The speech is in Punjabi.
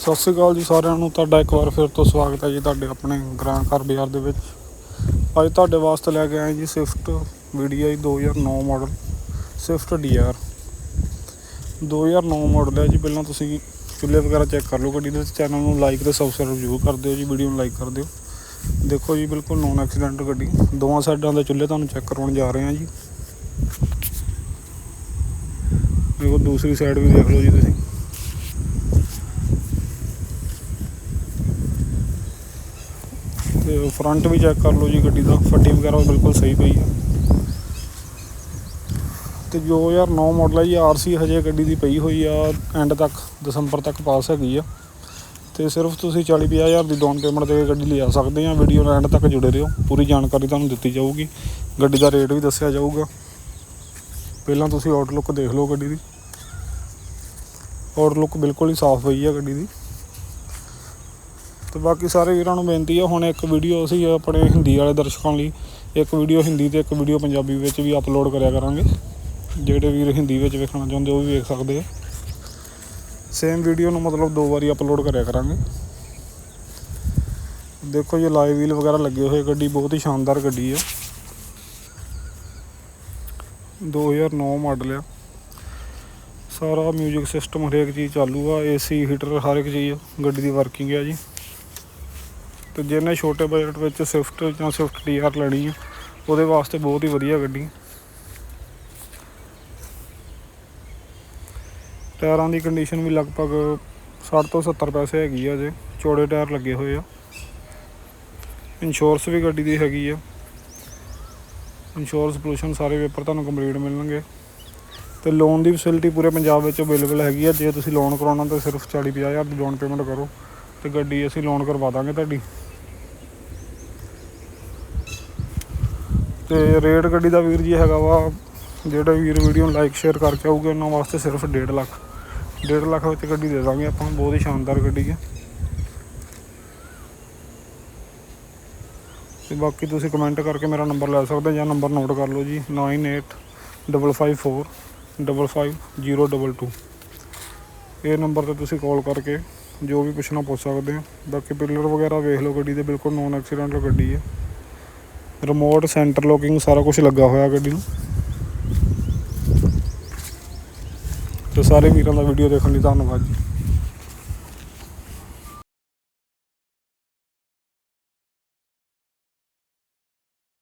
ਸਤਿ ਸ਼੍ਰੀ ਅਕਾਲ ਜੀ ਸਾਰਿਆਂ ਨੂੰ, ਤੁਹਾਡਾ ਇੱਕ ਵਾਰ ਫਿਰ ਤੋਂ ਸਵਾਗਤ ਹੈ ਜੀ ਤੁਹਾਡੇ ਆਪਣੇ ਗ੍ਰਾਂ ਘਰ ਬਾਜ਼ਾਰ ਦੇ ਵਿੱਚ। ਅੱਜ ਤੁਹਾਡੇ ਵਾਸਤੇ ਲੈ ਕੇ ਆਏ ਜੀ Swift VDI 2009 model Swift DR 2009 model ਹੈ ਜੀ, ਪਹਿਲਾਂ ਤੁਸੀਂ ਚੁੱਲ੍ਹੇ ਵਗੈਰਾ ਚੈੱਕ ਕਰ ਲਓ ਗੱਡੀ ਦੇ ਚੈਨਲ ਨੂੰ ਲਾਈਕ ਤੇ ਸਬਸਕ੍ਰਾਈਬ ਜ਼ਰੂਰ ਕਰ ਦਿਓ ਜੀ ਵੀਡੀਓ ਨੂੰ ਲਾਈਕ ਕਰ ਦਿਓ। ਦੇਖੋ ਜੀ, ਬਿਲਕੁਲ ਨੋਨ ਐਕਸੀਡੈਂਟ ਗੱਡੀ, ਦੋਵਾਂ ਸਾਈਡਾਂ ਦੇ ਚੁੱਲ੍ਹੇ ਤੁਹਾਨੂੰ ਚੈੱਕ ਕਰਵਾਉਣ ਜਾ ਰਹੇ ਹਾਂ ਜੀ। ਦੇਖੋ ਦੂਸਰੀ ਸਾਈਡ ਵੀ ਦੇਖ ਲਓ ਜੀ ਤੁਸੀਂ। ਤੇ ਫਰੰਟ ਵੀ ਚੈੱਕ ਕਰ ਲਓ ਜੀ, ਗੱਡੀ ਦਾ ਫੱਟੀ ਵਗੈਰਾ ਬਿਲਕੁਲ ਸਹੀ ਪਈ ਹੈ ਤੇ 2009 ਮਾਡਲ ਹੈ ਜੀ ਆਰਸੀ ਹਜੇ ਗੱਡੀ ਦੀ ਪਈ ਹੋਈ ਆ ਐਂਡ ਤੱਕ, ਦਸੰਬਰ ਤੱਕ ਪਾਸ ਹੈਗੀ ਆ। ਤੇ ਸਿਰਫ ਤੁਸੀਂ 40 50 ਹਜ਼ਾਰ ਦੀ ਡਾਊਨ ਪੇਮੈਂਟ ਦੇ ਕੇ ਗੱਡੀ ਲਿਆ ਸਕਦੇ ਆ ਵੀਡੀਓ ਨਾਲ ਐਂਡ ਤੱਕ ਜੁੜੇ ਰਹੋ। ਪੂਰੀ ਜਾਣਕਾਰੀ ਤੁਹਾਨੂੰ ਦਿੱਤੀ ਜਾਊਗੀ। ਗੱਡੀ ਦਾ ਰੇਟ ਵੀ ਦੱਸਿਆ ਜਾਊਗਾ। ਪਹਿਲਾਂ ਤੁਸੀਂ ਆਊਟਲੁੱਕ ਦੇਖ ਲਓ ਗੱਡੀ ਦੀ। ਆਊਟਲੁੱਕ ਬਿਲਕੁਲ ਹੀ ਸਾਫ਼ ਹੋਈ ਆ ਗੱਡੀ ਦੀ। ਤੇ ਬਾਕੀ ਸਾਰੇ ਵੀਰਾਂ ਨੂੰ ਬੇਨਤੀ ਆ, ਹੁਣ ਇੱਕ ਵੀਡੀਓ ਅਸੀਂ ਆਪਣੇ ਹਿੰਦੀ ਵਾਲੇ ਦਰਸ਼ਕਾਂ ਲਈ, ਇੱਕ ਵੀਡੀਓ ਹਿੰਦੀ ਤੇ ਇੱਕ ਵੀਡੀਓ ਪੰਜਾਬੀ ਵਿੱਚ ਵੀ ਅਪਲੋਡ ਕਰਿਆ ਕਰਾਂਗੇ। ਜਿਹੜੇ ਵੀਰ ਹਿੰਦੀ ਵਿੱਚ ਵੇਖਣਾ ਚਾਹੁੰਦੇ ਉਹ ਵੀ ਵੇਖ ਸਕਦੇ ਆ। ਸੇਮ ਵੀਡੀਓ ਨੂੰ ਮਤਲਬ ਦੋ ਵਾਰੀ ਅਪਲੋਡ ਕਰਿਆ ਕਰਾਂਗੇ। ਦੇਖੋ ਜੀ ਲਾਈਵ ਵੀਲ ਵਗੈਰਾ ਲੱਗੇ ਹੋਏ ਗੱਡੀ ਬਹੁਤ ਹੀ ਸ਼ਾਨਦਾਰ ਗੱਡੀ ਆ। 2009 ਮਾਡਲ ਆ। ਸਾਰਾ 뮤직 ਸਿਸਟਮ ਹਰੇਕ ਚੀਜ਼ ਚਾਲੂ ਆ ਏਸੀ ਹੀਟਰ ਹਰ ਇੱਕ ਚੀਜ਼, ਗੱਡੀ ਦੀ ਵਰਕਿੰਗ ਆ ਜੀ। ਤੇ ਜਿਹਨੇ ਛੋਟੇ ਬਜਟ ਵਿੱਚ ਸਵਿਫਟ ਜਾਂ ਸਵਿਫਟ ਡੀਆਰ ਲੈਣੀ ਹੈ ਉਹਦੇ ਵਾਸਤੇ ਬਹੁਤ ਹੀ ਵਧੀਆ ਗੱਡੀ। ਟਾਇਰਾਂ ਦੀ ਕੰਡੀਸ਼ਨ ਵੀ ਲਗਭਗ 60 ਤੋਂ 70 ਪੈਸੇ ਹੈਗੀ ਆ ਜੇ ਚੌੜੇ ਟਾਇਰ ਲੱਗੇ ਹੋਏ ਆ। ਇੰਸ਼ੋਰੈਂਸ ਵੀ ਗੱਡੀ ਦੀ ਹੈਗੀ ਆ। ਇੰਸ਼ੋਰੈਂਸ ਪੋਲੂਸ਼ਨ ਸਾਰੇ ਪੇਪਰ ਤੁਹਾਨੂੰ ਕੰਪਲੀਟ ਮਿਲਣਗੇ। ਤੇ ਲੋਨ ਦੀ ਫੈਸਿਲਿਟੀ ਪੂਰੇ ਪੰਜਾਬ ਵਿੱਚ ਅਵੇਲੇਬਲ ਹੈਗੀ ਆ। ਜੇ ਤੁਸੀਂ ਲੋਨ ਕਰਾਉਣਾ ਤਾਂ ਸਿਰਫ 40 50 ਹਜ਼ਾਰ ਦੀ ਲੋਨ ਪੇਮੈਂਟ ਕਰੋ। ਤੇ ਗੱਡੀ ਅਸੀਂ ਲੋਨ ਕਰਵਾ ਦਾਂਗੇ ਤੁਹਾਡੀ। ਤੇ ਰੇਟ ਗੱਡੀ ਦਾ ਵੀਰ ਜੀ ਹੈਗਾ ਵਾ, ਜਿਹੜਾ ਵੀਰ ਵੀਡੀਓ ਨੂੰ ਲਾਈਕ ਸ਼ੇਅਰ ਕਰਕੇ ਆਊਗੇ ਉਹਨਾਂ ਵਾਸਤੇ ਸਿਰਫ 1.5 ਲੱਖ। 1.5 ਲੱਖ ਵਿੱਚ ਗੱਡੀ ਦੇ ਦਾਂਗੇ ਆਪਾਂ, ਬਹੁਤ ਹੀ ਸ਼ਾਨਦਾਰ ਗੱਡੀ ਹੈ ਤੇ ਬਾਕੀ ਤੁਸੀਂ ਕਮੈਂਟ ਕਰਕੇ ਮੇਰਾ ਨੰਬਰ ਲੈ ਸਕਦੇ ਜਾਂ ਨੰਬਰ ਨੋਟ ਕਰ ਲਓ ਜੀ 985554 55022 ਇਹ ਨੰਬਰ ਤੇ ਤੁਸੀਂ ਕਾਲ ਕਰਕੇ ਜੋ ਵੀ ਪੁੱਛਣਾ ਪੁੱਛ ਸਕਦੇ ਹੋ। ਬਾਕੀ ਪਿਲਰ ਵਗੈਰਾ ਵੇਖ ਲਓ ਗੱਡੀ ਦੇ, ਬਿਲਕੁਲ ਨੋਨ ਐਕਸੀਡੈਂਟਲ ਗੱਡੀ ਹੈ ਰਿਮੋਟ ਸੈਂਟਰ ਲੋਕਿੰਗ ਸਾਰਾ ਕੁਝ ਲੱਗਾ ਹੋਇਆ ਗੱਡੀ ਨੂੰ। ਤੇ ਸਾਰੇ ਵੀਰਾਂ ਦਾ ਵੀਡੀਓ ਦੇਖਣ ਲਈ ਧੰਨਵਾਦ ਜੀ।